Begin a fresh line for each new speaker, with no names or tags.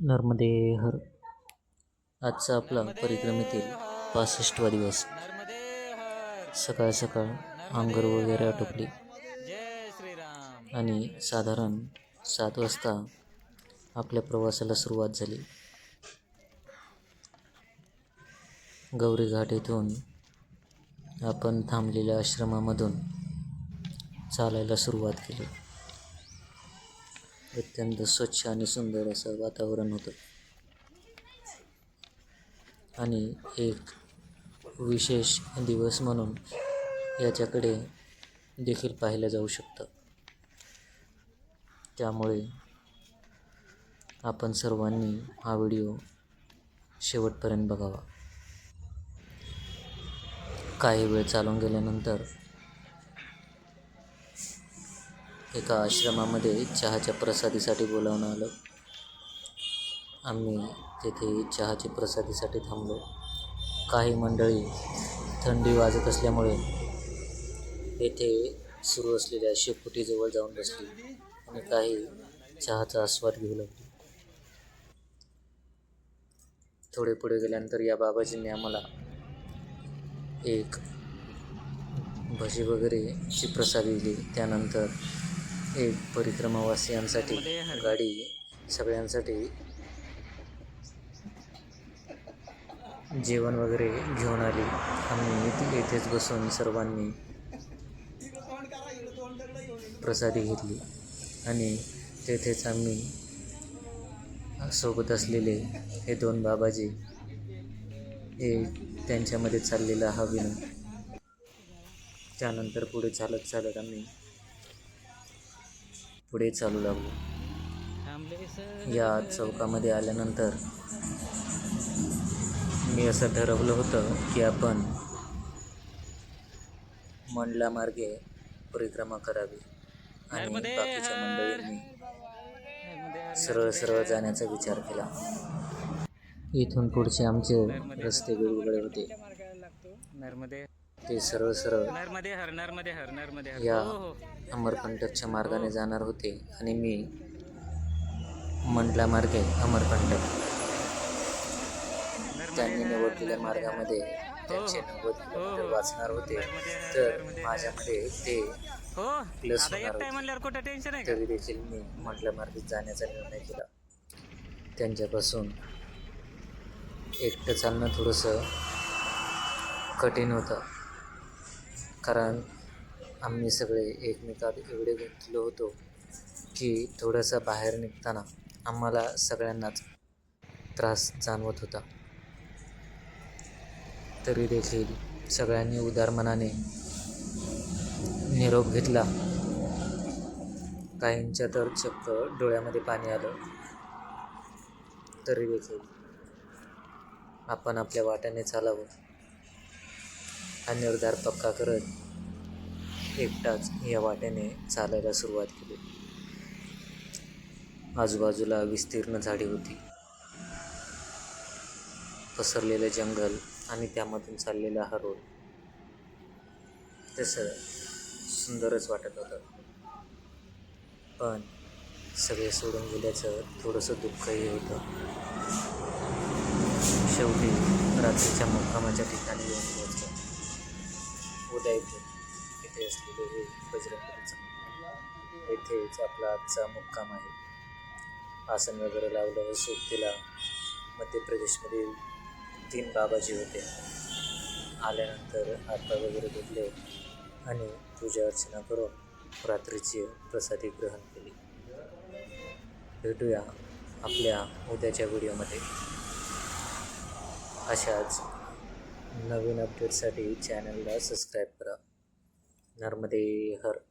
नर्मदे हर. आजचा आपला परिक्रमेतील पासष्टवा दिवस. सकाळ सकाळ आंगर वगैरे आटोपली. आणि साधारण सात वाजता आपल्या प्रवासाला सुरुवात झाली. गौरी घाट येथून आपण थांबलेल्या आश्रमामधून चालायला सुरुवात केली. अत्यंत स्वच्छ आणि सुंदर असं वातावरण होतं. आणि एक विशेष दिवस म्हणून याच्याकडे देखील पाहिलं जाऊ शकतं. त्यामुळे आपण सर्वांनी हा व्हिडिओ शेवटपर्यंत बघावा. काही वेळ चालून गेल्यानंतर एका आश्रमामध्ये चहाच्या प्रसादीसाठी बोलावणं आलं. आम्ही तेथे चहाची प्रसादीसाठी थांबलो. काही मंडळी थंडी वाजत असल्यामुळे येथे सुरू असलेल्या शेपुटीजवळ जाऊन बसली आणि काही चहाचा आस्वाद घेऊ लागली. थोडे पुढे गेल्यानंतर या बाबाजींनी आम्हाला एक भजी वगैरेची प्रसादी दिली. त्यानंतर हे परिक्रमावासियांसाठी गाडी सगळ्यांसाठी जेवण वगैरे घेऊन आली. आम्ही येथेच बसून सर्वांनी प्रसादी घेतली आणि तेथेच आम्ही सोबत असलेले हे दोन बाबाजी हे त्यांच्यामध्ये चाललेला हा विनोद. त्यानंतर पुढे चालत चालत आम्ही पुढे चालू लागलो या चौकामध्ये आल्यानंतर मी असं ठरवलं होतं की आपण मंडला मार्गे परिक्रमा करावी. आणि बाकीच्या. मंडळींनी सरळ सरळ जाण्याचा विचार केला. इथून पुढचे आमचे रस्ते वेगवेगळे होते. ते सरळ सरळ
नर्मदे हर नर्मदे हर नर्मदे हर
या
हो हो
अमरकंटकच्या मार्गाने जाणार होते आणि मी मंडला मार्गे अमरकंटक. त्यांनी निवडलेल्या मार्गामध्ये त्यांचे नव्वद किलोमीटर वाचणार होते. तर माझ्यामध्ये ते
हो.
प्लस
आता
होणार
एकटाय
होते.
म्हणल्यावर कुठं टेन्शन आहे का?
तरी देखील मी मंडला मार्गे जाण्याचा निर्णय केला. त्यांच्यापासून एकटं चालणं थोडंसं कठीण होतं. कारण आम्ही सगळे एकमेकात एवढे गुंतलो होतो की थोडंसं बाहेर निघताना आम्हाला सगळ्यांनाच त्रास जाणवत होता. तरी देखील सगळ्यांनी उदार मनाने निरोप घेतला. काहींच्या तर चक्क डोळ्यामध्ये पाणी आलं. तरी देखील आपण आपल्या वाट्याने चालावं. हा निर्धार पक्का करत एकटाच या वाट्याने चालायला सुरुवात केली. आजूबाजूला विस्तीर्ण झाडी होती. पसरलेलं जंगल आणि त्यामधून चाललेला हा रोड. तसं सुंदरच वाटत होतं. पण सगळे सोडून गेल्याचं थोडंसं दुःखही होतं. शेवटी रात्रीच्या मुक्कामाच्या ठिकाणी येऊन उद्या येथे इथे असलेले हे बजरंगबलीचं इथेच येथेच आपला आजचा मुक्काम आहे. आसन वगैरे लावलं सोबतीला मध्य प्रदेशमधील तीन बाबाजी होते. आल्यानंतर हातपाय वगैरे धुतले आणि पूजा अर्चना करून रात्रीची प्रसादी ग्रहण केली. भेटूया आपल्या उद्याच्या व्हिडिओमध्ये. अशाच नवीन अपडेटसाठी चॅनलला सबस्क्राईब करा. नर्मदे हर.